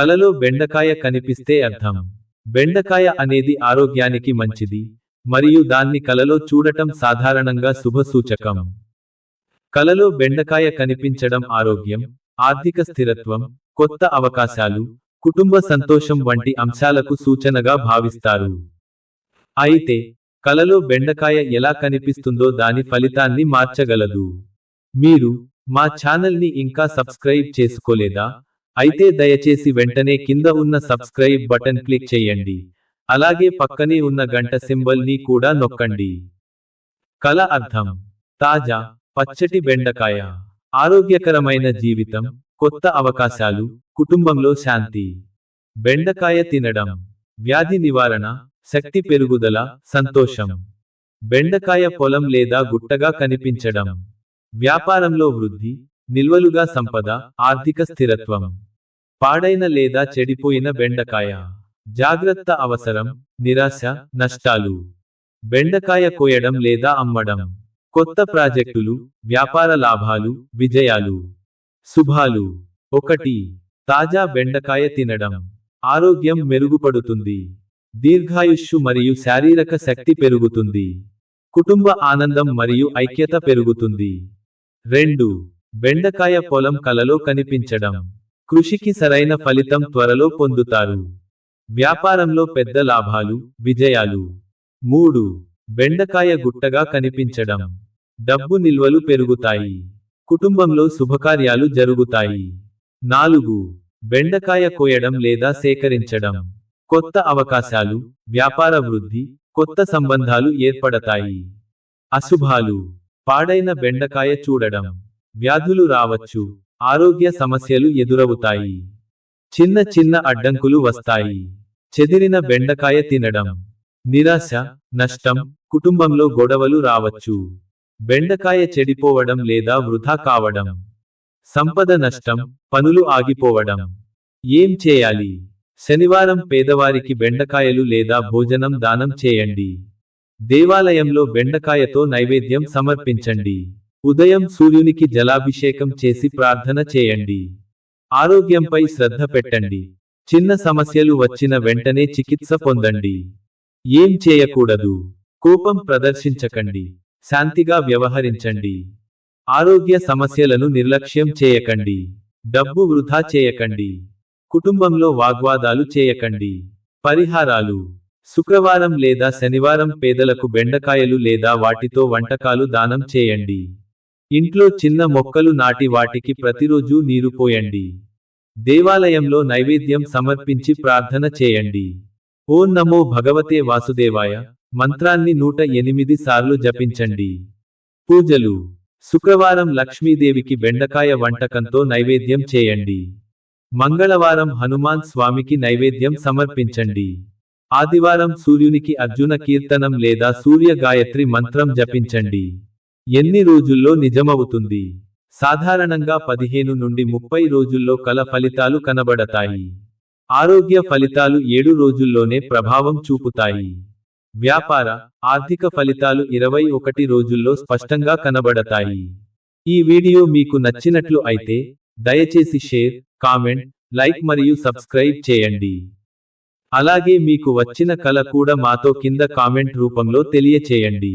కలలో బెండకాయ కనిపిస్తే అర్థం. బెండకాయ అనేది ఆరోగ్యానికి మంచిది మరియు దాన్ని కలలో చూడటం సాధారణంగా శుభ సూచకం కలలో బెండకాయ కనిపించడం ఆరోగ్యం ఆర్థిక స్థిరత్వం కొత్త అవకాశాలు కుటుంబ సంతోషం వంటి అంశాలకు సూచనగా భావిస్తారు. అయితే కలలో బెండకాయ ఎలా కనిపిస్తుందో దాని ఫలితాన్ని మార్చగలదు. మీరు మా ఛానల్ని ఇంకా సబ్స్క్రైబ్ చేసుకోలేదా? అయితే దయచేసి వెంటనే కింద ఉన్న సబ్స్క్రైబ్ బటన్ క్లిక్ చేయండి. అలాగే పక్కనే ఉన్న గంట సింబల్ని కూడా నొక్కండి. కల అర్థం. తాజా పచ్చటి బెండకాయ. ఆరోగ్యకరమైన జీవితం కొత్త అవకాశాలు కుటుంబంలో శాంతి. బెండకాయ తినడం. వ్యాధి నివారణ శక్తి పెరుగుదల సంతోషం. బెండకాయ పొలం లేదా గుట్టగా కనిపించడం. వ్యాపారంలో వృద్ధి నిల్వలుగా సంపద ఆర్థిక స్థిరత్వం. పాడైన లేదా చెడిపోయిన బెండకాయ. జాగ్రత్త అవసరం నిరాశ నష్టాలు. బెండకాయ కోయడం లేదా అమ్మడం. కొత్త ప్రాజెక్టులు వ్యాపార లాభాలు విజయాలు. శుభాలు. ఒకటి తాజా బెండకాయ తినడం. ఆరోగ్యం మెరుగుపడుతుంది. దీర్ఘాయుష్షు మరియు శారీరక శక్తి పెరుగుతుంది. కుటుంబ ఆనందం మరియు ఐక్యత పెరుగుతుంది. రెండు బెండకాయ పొలం కలలో కనిపించడం. కృషికి సరైన ఫలితం త్వరలో పొందుతారు. వ్యాపారంలో పెద్ద లాభాలు విజయాలు. మూడు. బెండకాయ గుట్టగా కనిపించడం. డబ్బు నిల్వలు పెరుగుతాయి. కుటుంబంలో శుభకార్యాలు జరుగుతాయి. నాలుగు. బెండకాయ కోయడం లేదా సేకరించడం. కొత్త అవకాశాలు వ్యాపార వృద్ధి కొత్త సంబంధాలు ఏర్పడతాయి. అశుభాలు. పాడైన బెండకాయ చూడడం. వ్యాధులు రావచ్చు ఆరోగ్య సమస్యలు ఎదురవుతాయి. చిన్న చిన్న అడ్డంకులు వస్తాయి. చెదిరిన బెండకాయ తినడం నిరాశ నష్టం కుటుంబంలో గొడవలు రావచ్చు. బెండకాయ చెడిపోవడం లేదా వృధా కావడం సంపద నష్టం పనులు ఆగిపోవడం. ఏం చేయాలి? శనివారం పేదవారికి బెండకాయలు లేదా భోజనం దానం చేయండి. దేవాలయంలో బెండకాయతో నైవేద్యం సమర్పించండి. ఉదయం సూర్యునికి జలాభిషేకం చేసి ప్రార్థన చేయండి. ఆరోగ్యంపై శ్రద్ధ పెట్టండి. చిన్న సమస్యలు వచ్చిన వెంటనే చికిత్స పొందండి. ఏం చేయకూడదు. కోపం ప్రదర్శించకండి. శాంతిగా వ్యవహరించండి. ఆరోగ్య సమస్యలను నిర్లక్ష్యం చేయకండి. డబ్బు వృధా చేయకండి. కుటుంబంలో వాగ్వాదాలు చేయకండి. పరిహారాలు. శుక్రవారం లేదా శనివారం పేదలకు బెండకాయలు లేదా వాటితో వంటకాలు దానం చేయండి. ఇంట్లో చిన్న మొక్కలు నాటి వాటికి ప్రతిరోజు నీరు పోయండి. దేవాలయంలో నైవేద్యం సమర్పించి ప్రార్థన చేయండి. ఓం నమో భగవతే వాసుదేవాయ మంత్రాన్ని నూట ఎనిమిది సార్లు జపించండి. పూజలు. శుక్రవారం లక్ష్మీదేవికి బెండకాయ వంటకంతో నైవేద్యం చేయండి. మంగళవారం హనుమాన్ స్వామికి నైవేద్యం సమర్పించండి. ఆదివారం సూర్యునికి అర్జున కీర్తనం లేదా సూర్య గాయత్రి మంత్రం జపించండి. ఎన్ని రోజుల్లో నిజమవుతుంది? సాధారణంగా పదిహేను నుండి ముప్పై రోజుల్లో కల ఫలితాలు కనబడతాయి. ఆరోగ్య ఫలితాలు ఏడు రోజుల్లోనే ప్రభావం చూపుతాయి. వ్యాపార ఆర్థిక ఫలితాలు ఇరవై ఒకటి రోజుల్లో స్పష్టంగా కనబడతాయి. ఈ వీడియో మీకు నచ్చినట్లు అయితే దయచేసి షేర్ కామెంట్ లైక్ మరియు సబ్స్క్రైబ్ చేయండి. అలాగే మీకు వచ్చిన కల కూడా మాతో కింద కామెంట్ రూపంలో తెలియచేయండి.